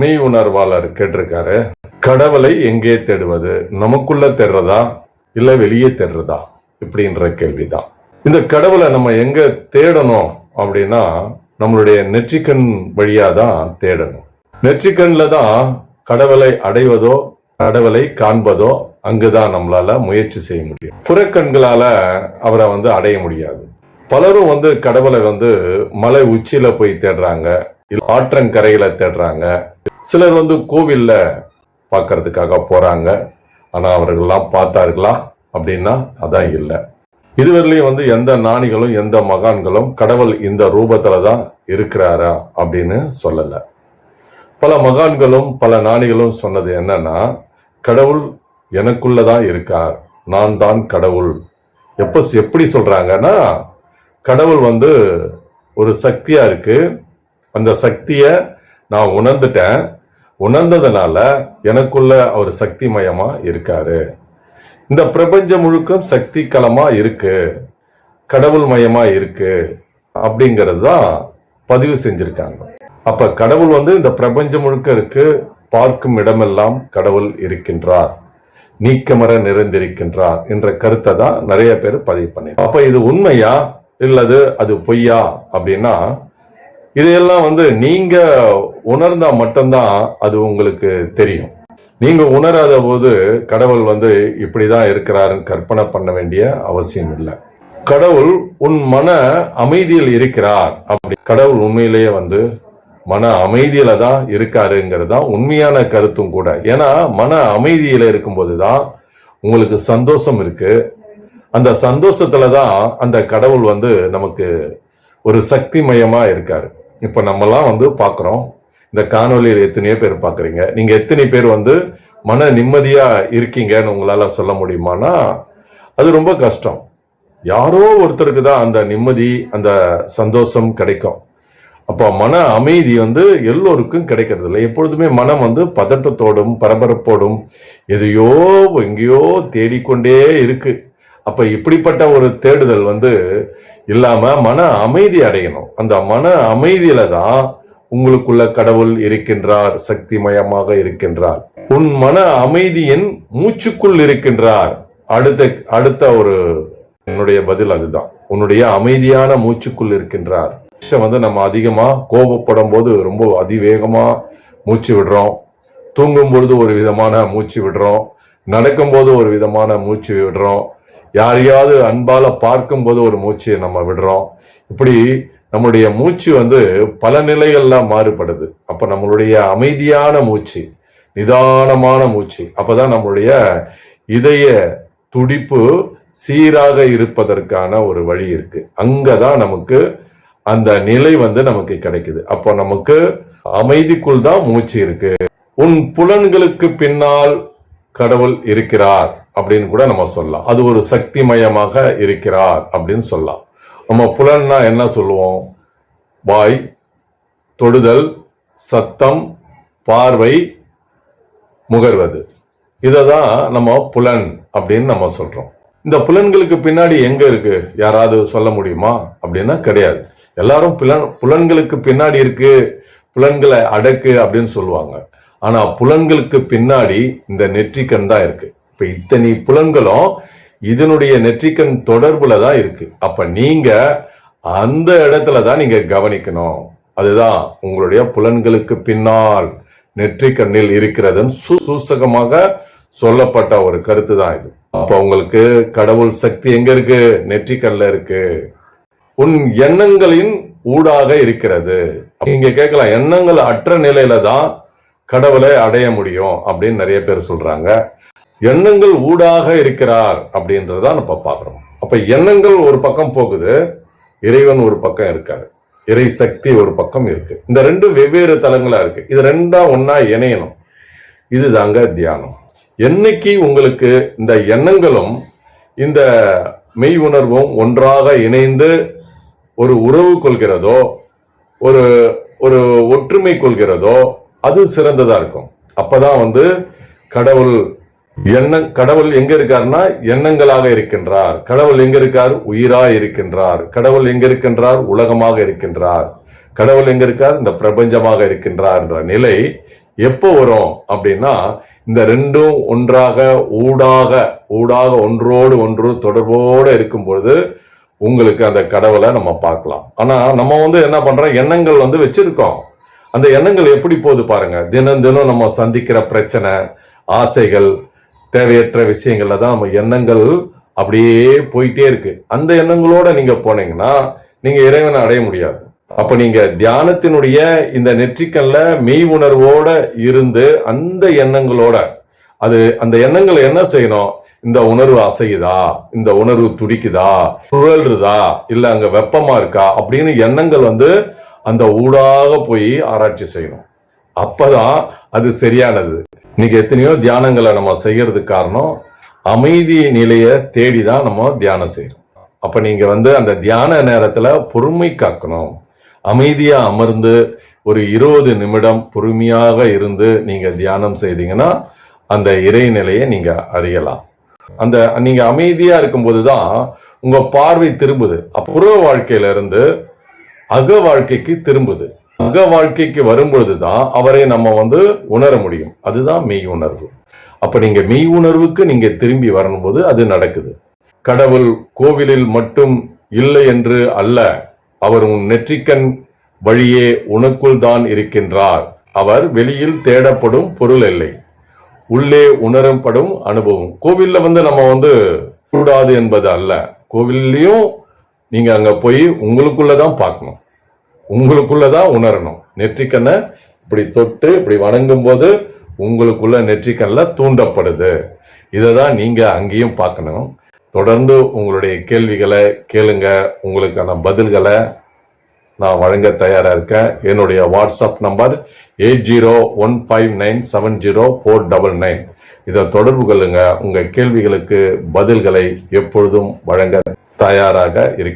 மெய் உணர்வாளர் கேட்டிருக்காரு. கடவுளை எங்கே தேடுவது? நமக்குள்ள தேடுறதா? இல்ல வெளியே தேடுறதா? இப்படின்ற கேள்விதான். இந்த கடவுளை நம்ம எங்க தேடணும் அப்படின்னா நம்மளுடைய நெற்றிக்கண் வழியா தான் தேடணும். நெற்றிக்கண்ல தான் கடவுளை அடைவதோ கடவுளை காண்பதோ அங்குதான் நம்மளால முயற்சி செய்ய முடியும். புறக்கண்களால அவரை வந்து அடைய முடியாது. பலரும் வந்து கடவுளை வந்து மலை உச்சியில போய் தேடுறாங்க. ஆற்றங்கரையில தேடுறாங்க. சிலர் வந்து கோவில்ல பார்க்கறதுக்காக போறாங்க. ஆனா அவர்கள்லாம் பார்த்தார்களா? அப்படின்னா அதான் இல்லை. இதுவரையிலையும் வந்து எந்த நாணிகளும் எந்த மகான்களும் கடவுள் இந்த ரூபத்துல தான் இருக்கிறாரா அப்படின்னு சொல்லல. பல மகான்களும் பல நாணிகளும் சொன்னது என்னன்னா கடவுள் எனக்குள்ளதான் இருக்கார். நான் தான் கடவுள். எப்ப எப்படி சொல்றாங்கன்னா கடவுள் வந்து ஒரு சக்தியா இருக்கு. அந்த சக்தியை நான் உணர்ந்துட்டேன். உணர்ந்ததுனால எனக்குள்ள அவர் சக்தி மயமாக இருக்காரு. இந்த பிரபஞ்சம் முழுக்க சக்தி களமா இருக்கு. கடவுள் மயமா இருக்கு. அப்படிங்கிறது தான் பதிவு செஞ்சிருக்காங்க. அப்ப கடவுள் வந்து இந்த பிரபஞ்சம் முழுக்க இருக்கு. பார்க்கும் இடமெல்லாம் கடவுள் இருக்கின்றார். நீக்கமர நிறைந்திருக்கின்றார் என்ற கருத்தை தான் நிறைய பேர் பதிவு பண்ணி அப்ப இது உண்மையா? இல்லது அது பொய்யா? அப்படின்னா இதையெல்லாம் வந்து நீங்க உணர்ந்தா மட்டும்தான் அது உங்களுக்கு தெரியும். நீங்க உணராத போது கடவுள் வந்து இப்படிதான் இருக்கிறாருன்னு கற்பனை பண்ண வேண்டிய அவசியம் இல்லை. கடவுள் உன் மன அமைதியில் இருக்கிறார் அப்படி. கடவுள் உண்மையிலேயே வந்து மன அமைதியில தான் இருக்காருங்கிறது தான் உண்மையான கருத்தும் கூட. ஏன்னா மன அமைதியில இருக்கும்போது தான் உங்களுக்கு சந்தோஷம் இருக்கு. அந்த சந்தோஷத்துல தான் அந்த கடவுள் வந்து நமக்கு ஒரு சக்தி மயமா இருக்காரு. இப்போ நம்மலாம் வந்து பார்க்குறோம் இந்த காணொலியில் எத்தனையோ பேர் பார்க்குறீங்க நீங்கள் எத்தனை பேர் வந்து மன நிம்மதியாக இருக்கீங்கன்னு உங்களால் சொல்ல முடியுமானா அது ரொம்ப கஷ்டம். யாரோ ஒருத்தருக்கு தான் அந்த நிம்மதி அந்த சந்தோஷம் கிடைக்கும். அப்போ மன அமைதி வந்து எல்லோருக்கும் கிடைக்கிறது இல்லை. எப்பொழுதுமே மனம் வந்து பதட்டத்தோடும் பரபரப்போடும் எதையோ எங்கேயோ தேடிக்கொண்டே இருக்கு. அப்போ இப்படிப்பட்ட ஒரு தேடுதல் வந்து இல்லாம மன அமைதி அடையணும். அந்த மன அமைதியில தான் உங்களுக்குள்ள கடவுள் இருக்கின்றார் சக்திமயமாக இருக்கின்றார். உன் மன அமைதியின் மூச்சுக்குள் இருக்கின்றார். அடுத்த அடுத்த ஒரு என்னுடைய பதில் அதுதான். உன்னுடைய அமைதியான மூச்சுக்குள் இருக்கின்றார். வந்து நம்ம அதிகமா கோபப்படும் போது ரொம்ப அதிவேகமா மூச்சு விடுறோம். தூங்கும் பொழுது ஒரு விதமான மூச்சு விடுறோம். நடக்கும் போது ஒரு விதமான மூச்சு விடுறோம். யாரையாவது அன்பால பார்க்கும்போது ஒரு மூச்சு நம்ம விடுறோம். இப்படி நம்மளுடைய மூச்சு வந்து பல நிலைகள்ல மாறுபடுது. அப்ப நம்மளுடைய அமைதியான மூச்சு நிதானமான மூச்சு அப்பதான் நம்மளுடைய இதய துடிப்பு சீராக இருப்பதற்கான ஒரு வழி இருக்கு. அங்கதான் நமக்கு அந்த நிலை வந்து நமக்கு கிடைக்குது. அப்போ நமக்கு அமைதிக்குள் தான் மூச்சு இருக்கு. உன் புலன்களுக்கு பின்னால் கடவுள் இருக்கிறார் அப்படின்னு கூட நம்ம சொல்லலாம். அது ஒரு சக்தி மயமாக இருக்கிறார் அப்படின்னு சொல்லலாம். நம்ம புலன்னா என்ன சொல்லுவோம்? வாய் தொடுதல் சத்தம் பார்வை முகர்வது. இதை தான் நம்ம புலன் அப்படின்னு நம்ம சொல்றோம். இந்த புலன்களுக்கு பின்னாடி எங்க இருக்கு? யாராவது சொல்ல முடியுமா? அப்படின்னா கிடையாது. எல்லாரும் புலன் புலன்களுக்கு பின்னாடி இருக்கு. புலன்களை அடக்கு அப்படின்னு சொல்லுவாங்க. ஆனா புலன்களுக்கு பின்னாடி இந்த நெற்றிக்கண் தான் இருக்கு. இப்ப இத்தனை புலன்களும் இதனுடைய நெற்றிக்கண் தொடர்புல தான் இருக்கு. அப்ப நீங்க அந்த இடத்துல தான் நீங்க கவனிக்கணும். அதுதான் உங்களுடைய புலன்களுக்கு பின்னால் நெற்றிக்கண்ணில் இருக்கிறதுன்னு சு- சூசகமாக சொல்லப்பட்ட ஒரு கருத்து தான் இது. அப்ப உங்களுக்கு கடவுள் சக்தி எங்க இருக்கு? நெற்றிக்கண்ல இருக்கு. உன் எண்ணங்களின் ஊடாக இருக்கிறது. நீங்க கேட்கலாம் எண்ணங்கள் அற்ற நிலையில தான் கடவுளை அடைய முடியும் அப்படின்னு நிறைய பேர் சொல்றாங்க. எண்ணங்கள் ஊடாக இருக்கிறார் அப்படின்றத நம்ம பார்க்குறோம். அப்ப எண்ணங்கள் ஒரு பக்கம் போகுது இறைவன் ஒரு பக்கம் இருக்காரு. இறை சக்தி ஒரு பக்கம் இருக்கு. இந்த ரெண்டு வெவ்வேறு தலங்களா இருக்கு. இது ரெண்டா ஒன்னா இணையணும். இதுதாங்க தியானம். என்னைக்கு உங்களுக்கு இந்த எண்ணங்களும் இந்த மெய் உணர்வும் ஒன்றாக இணைந்து ஒரு உறவு கொள்கிறதோ ஒரு ஒரு ஒற்றுமை கொள்கிறதோ அது சிறந்ததா இருக்கும். அப்பதான் வந்து கடவுள் எண்ண கடவுள் எங்க இருக்காருன்னா எண்ணங்களாக இருக்கின்றார். கடவுள் எங்க இருக்கார்? உயிரா இருக்கின்றார். கடவுள் எங்க இருக்கின்றார்? உலகமாக இருக்கின்றார். கடவுள் எங்க இருக்கார்? இந்த பிரபஞ்சமாக இருக்கின்றார் என்ற நிலை எப்போ வரும் அப்படின்னா இந்த ரெண்டும் ஒன்றாக ஊடாக ஊடாக ஒன்றோடு ஒன்று தொடர்போடு இருக்கும் பொழுது உங்களுக்கு அந்த கடவுளை நம்ம பார்க்கலாம். ஆனா நம்ம வந்து என்ன பண்றோம்? எண்ணங்கள் வந்து வச்சிருக்கோம். அந்த எண்ணங்கள் எப்படி போகுது பாருங்க. தினம் தினம் நம்ம சந்திக்கிற பிரச்சனை ஆசைகள் தேவையற்ற விஷயங்கள்ல தான் நம்ம எண்ணங்கள் அப்படியே போயிட்டே இருக்கு. அந்த எண்ணங்களோட நீங்க போனீங்கன்னா நீங்க இறைவனை அடைய முடியாது. அப்ப நீங்க தியானத்தினுடைய இந்த நெற்றிக்கல்ல மெய் உணர்வோட இருந்து அந்த எண்ணங்களோட அது அந்த எண்ணங்கள் என்ன செய்யணும்? இந்த உணர்வு அசையுதா? இந்த உணர்வு துடிக்குதா? சுழல்றதா? இல்ல அங்க வெப்பமா இருக்கா? அப்படின்னு எண்ணங்கள் வந்து அந்த ஊடாக போய் ஆராய்ச்சி செய்யணும். அப்பதான் அது சரியானது. இன்னைக்கு எத்தனையோ தியானங்களை நம்ம செய்யறதுக்கு காரணம் அமைதி நிலையை தேடி தான் நம்ம தியானம் செய்யறோம். அப்ப நீங்க வந்து அந்த தியான நேரத்துல பொறுமை காக்கணும். அமைதியா அமர்ந்து ஒரு இருபது நிமிடம் பொறுமையாக இருந்து நீங்க தியானம் செய்தீங்கன்னா அந்த இறைநிலையை நீங்க அறியலாம். அந்த நீங்க அமைதியா இருக்கும்போது தான் உங்க பார்வை திரும்புது. அப்புற வாழ்க்கையில இருந்து அக வாழ்க்கைக்கு திரும்புது. அக வாழ்க்கைக்கு வரும்பொழுது தான் அவரை நம்ம வந்து உணர முடியும். அதுதான் மெய் உணர்வு. அப்ப நீங்க மெய் உணர்வுக்கு நீங்க திரும்பி வரும்போது அது நடக்குது. கடவுள் கோவிலில் மட்டும் இல்லை என்று அல்ல. அவர் உன் நெற்றிக்கண் வழியே உனக்குள் தான் இருக்கின்றார். அவர் வெளியில் தேடப்படும் பொருள் இல்லை. உள்ளே உணரப்படும் அனுபவம். கோவில்ல வந்து நம்ம வந்து கூடாது என்பது அல்ல. கோவில்லையும் நீங்க அங்க போய் உங்களுக்குள்ளதான் பார்க்கணும். உங்களுக்குள்ளதான் உணரணும். நெற்றிக்கண்ணை இப்படி தொட்டு இப்படி வணங்கும் போது உங்களுக்குள்ள நெற்றிக்கண்ணில் தூண்டப்படுது. இதை தான் நீங்கள் அங்கேயும் பார்க்கணும். தொடர்ந்து உங்களுடைய கேள்விகளை கேளுங்க. உங்களுக்கான பதில்களை நான் வழங்க தயாராக இருக்கேன். என்னுடைய WhatsApp number eight zero one five nine seven zero four double nine. இதை தொடர்பு கொள்ளுங்க. உங்கள் கேள்விகளுக்கு பதில்களை எப்பொழுதும் வழங்க தயாராக இருக்கு